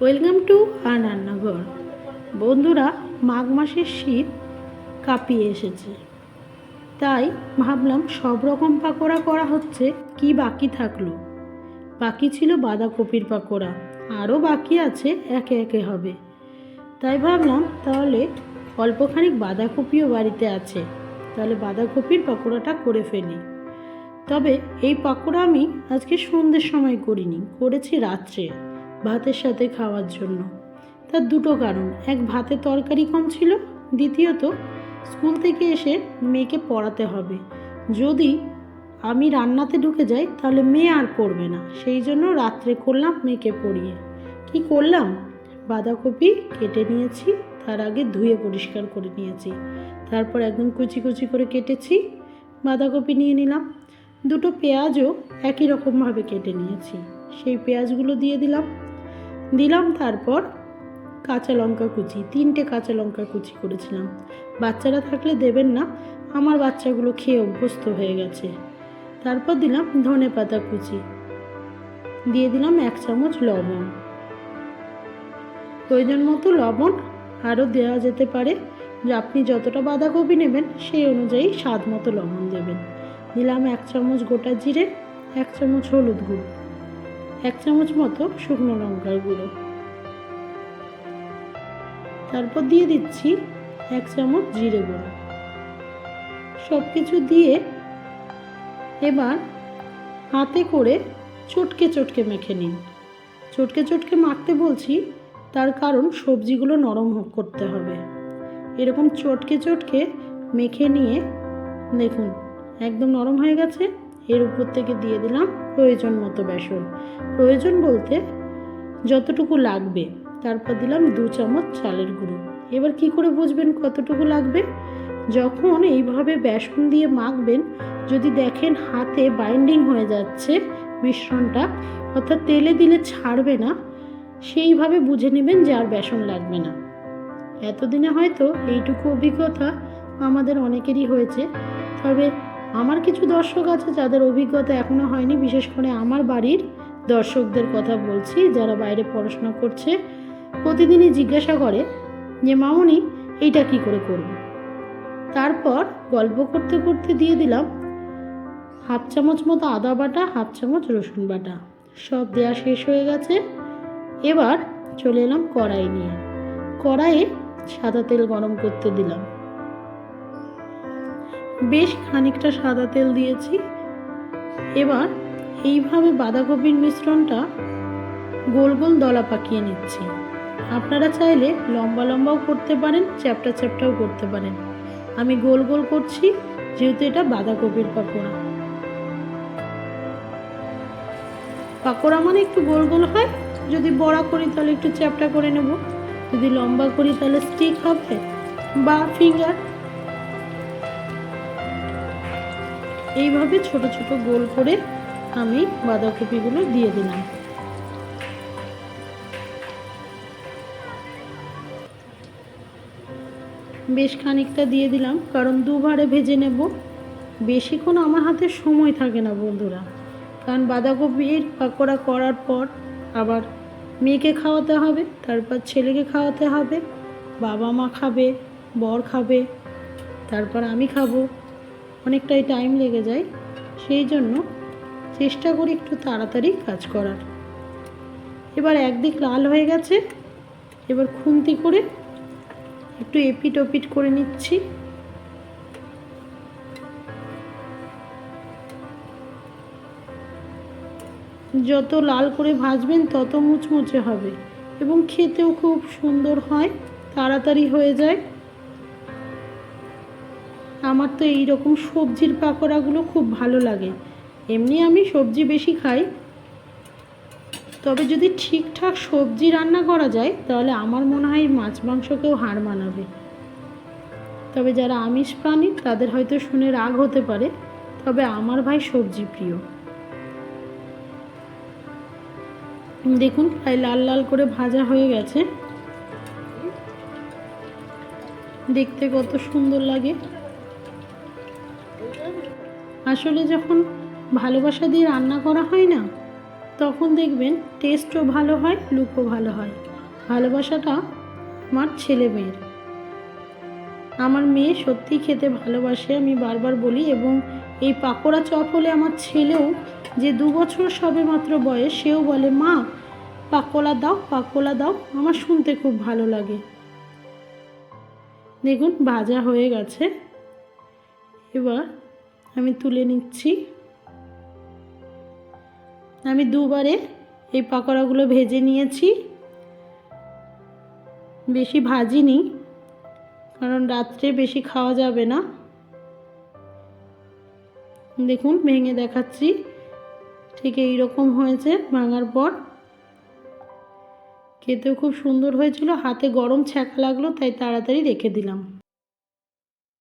Welcome to আর রান্নাঘর। বন্ধুরা, মাঘ মাসের শীত কাঁপিয়ে এসেছে। তাই ভাবলাম সব রকম পাকোড়া করা হচ্ছে, কি বাকি থাকল? বাকি ছিল বাঁধাকপির পাকোড়া, আরও বাকি আছে একে একে হবে। তাই ভাবলাম তাহলে অল্পখানিক বাঁধাকপিও বাড়িতে আছে, তাহলে বাঁধাকপির পাকোড়াটা করে ফেলি। তবে এই পাকোড়া আমি আজকে সন্ধ্যের সময় করিনি, করেছি রাত্রে। ভাতের সাথে খাওয়ার জন্য। তার দুটো কারণ। এক, ভাতে তরকারি কম ছিল। দ্বিতীয়ত, স্কুল থেকে এসে মেয়েকে পড়াতে হবে। যদি আমি রান্নাতে ঢুকে যাই, তাহলে মেয়ে আর পড়বে না। সেই জন্য রাত্রে করলাম মেয়েকে পড়িয়ে। কি করলাম? বাঁধাকপি কেটে নিয়েছি, তার আগে ধুয়ে পরিষ্কার করে নিয়েছি। তারপর একদম কুচি কুচি করে কেটেছি, বাঁধাকপি নিয়ে নিলাম। দুটো পেঁয়াজও একই রকমভাবে কেটে নিয়েছি। সেই পেঁয়াজগুলো দিয়ে দিলাম। দিলাম তারপর কাঁচা লঙ্কা কুচি, তিনটে কাঁচা লঙ্কা কুচি করেছিলাম। বাচ্চারা থাকলে দেবেন না, আমার বাচ্চাগুলো খেয়ে অভ্যস্ত হয়ে গেছে। তারপর দিলাম ধনে পাতা কুচি, দিয়ে দিলাম এক চামচ লবণ। প্রয়োজন মতো লবণ আরও দেওয়া যেতে পারে, যে আপনি যতটা বাঁধাকপি নেবেন সেই অনুযায়ী স্বাদ মতো লবণ দেবেন। দিলাম এক চামচ গোটা জিরে, এক চামচ হলুদ গুঁড়ো। এক চামচ মতো শুকনো লঙ্কার গুঁড়ো। তারপর দিয়ে দিচ্ছি এক চামচ জিরে গুঁড়ো। সব কিছু দিয়ে এবার হাতে করে চটকে চটকে মেখে নিন। চটকে চটকে মাখতে বলছি, তার কারণ সবজিগুলো নরম করতে হবে। এরকম চটকে চটকে মেখে নিয়ে দেখুন, একদম নরম হয়ে গেছে। এর উপর থেকে দিয়ে দিলাম প্রয়োজন মতো বেসন। প্রয়োজন বলতে যতটুকু লাগবে, তারপর দিলাম দু চামচ চালের গুঁড়ো। এবার কি করে বুঝবেন কতটুকু লাগবে? যখন এইভাবে বেসন দিয়ে মাখবেন, যদি দেখেন হাতে বাইন্ডিং হয়ে যাচ্ছে মিশ্রণটা, অর্থাৎ তেলে দিলে ছাড়বে না, সেইভাবে বুঝে নেবেন যে আর বেসন লাগবে না। এতদিনে হয়তো এইটুকু অভিজ্ঞতা আমাদের অনেকেরই হয়েছে, তবে আমার কিছু দর্শক আছে যাদের অভিজ্ঞতা এখনও হয়নি, বিশেষ করে আমার বাড়ির দর্শকদের কথা বলছি, যারা বাইরে পড়াশোনা করছে, প্রতিদিনই জিজ্ঞাসা করে যে, মামনি, এইটা কি করে করব? তারপর গল্প করতে করতে দিয়ে দিলাম, হাফ চামচ মতো আদা বাটা, হাফ চামচ রসুন বাটা। সব দেওয়া শেষ হয়ে গেছে। এবার চলে এলাম কড়াই নিয়ে। কড়াইয়ে সাদা তেল গরম করতে দিলাম। বেশ খানিকটা সাদা তেল দিয়েছি। এবার এইভাবে বাঁধাকপির মিশ্রণটা গোল গোল দলা পাকিয়ে নিচ্ছি। আপনারা চাইলে লম্বা লম্বাও করতে পারেন, চ্যাপটা চ্যাপটাও করতে পারেন। আমি গোল গোল করছি, যেহেতু এটা বাঁধাকপির পাকোড়া। পাকোড়া মানে একটু গোল গোল হয়, যদি বড়া করি তাহলে একটু চ্যাপটা করে নেব। যদি লম্বা করি তাহলে স্টিক হবে বা ফিঙ্গার এইভাবে ছোট ছোট গোল করে আমি বাঁধাকপিগুলো দিয়ে দিলাম। বেশ খানিকটা দিয়ে দিলাম, কারণ দুবারে ভেজে নেব। বেশিক্ষণ আমার হাতে সময় থাকে না বন্ধুরা, কারণ বাঁধাকপির পাকোড়া করার পর আবার মেয়েকে খাওয়াতে হবে, তারপর ছেলেকে খাওয়াতে হবে, বাবা মা খাবে, বর খাবে, তারপর আমি খাব। অনেকটাই টাইম লেগে যায়, সেই জন্য চেষ্টা করি একটু তাড়াতাড়ি কাজ করার। এবার একদিক লাল হয়ে গেছে, এবার খুন্তি করে একটু এপিট ওপিট করে নিচ্ছি। যত লাল করে ভাজবেন তত মুচমুচে হবে এবং খেতেও খুব সুন্দর হয়, তাড়াতাড়ি হয়ে যায়। আমার তো এই রকম সবজির পাকোড়াগুলো খুব ভালো লাগে। এমনি আমি সবজি বেশি খাই। তবে যদি ঠিকঠাক সবজি রান্না করা যায়, তাহলে আমার মনে হয় মাছ মাংসকেও হার মানাবে। তবে যারা আমিষ প্রাণী, তাদের হয়তো শুনে রাগ হতে পারে, তবে আমার ভাই সবজি প্রিয়। দেখুন, প্রায় লাল লাল করে ভাজা হয়ে গেছে। দেখতে কত সুন্দর লাগে। আসলে যখন ভালোবাসা দিয়ে রান্না করা হয় না, তখন দেখবেন টেস্টও ভালো হয় লুকও ভালো হয়। ভালোবাসাটা আমার ছেলে মেয়ের। আমার মেয়ে সত্যি খেতে ভালোবাসে, আমি বারবার বলি, এবং এই পাকোড়া চপ হলে আমার ছেলেও যে দু বছর সবে মাত্র বয়স, সেও বলে, মা, পাকোড়া দাও পাকোড়া দাও, আমার শুনতে খুব ভালো লাগে। দেখুন, ভাজা হয়ে গেছে। এবার আমি তুলে নিচ্ছি। আমি দুবারে এই পাকোড়াগুলো ভেজে নিয়েছি। বেশি ভাজিনি, কারণ রাত্রে বেশি খাওয়া যাবে না। দেখুন, ভেঙে দেখাচ্ছি। ঠিক এই রকম হয়েছে ভাঙার পর। খেতেও খুব সুন্দর হয়েছিল, হাতে গরম ছ্যাঁকা লাগল, তাই তাড়াতাড়ি রেখে দিলাম।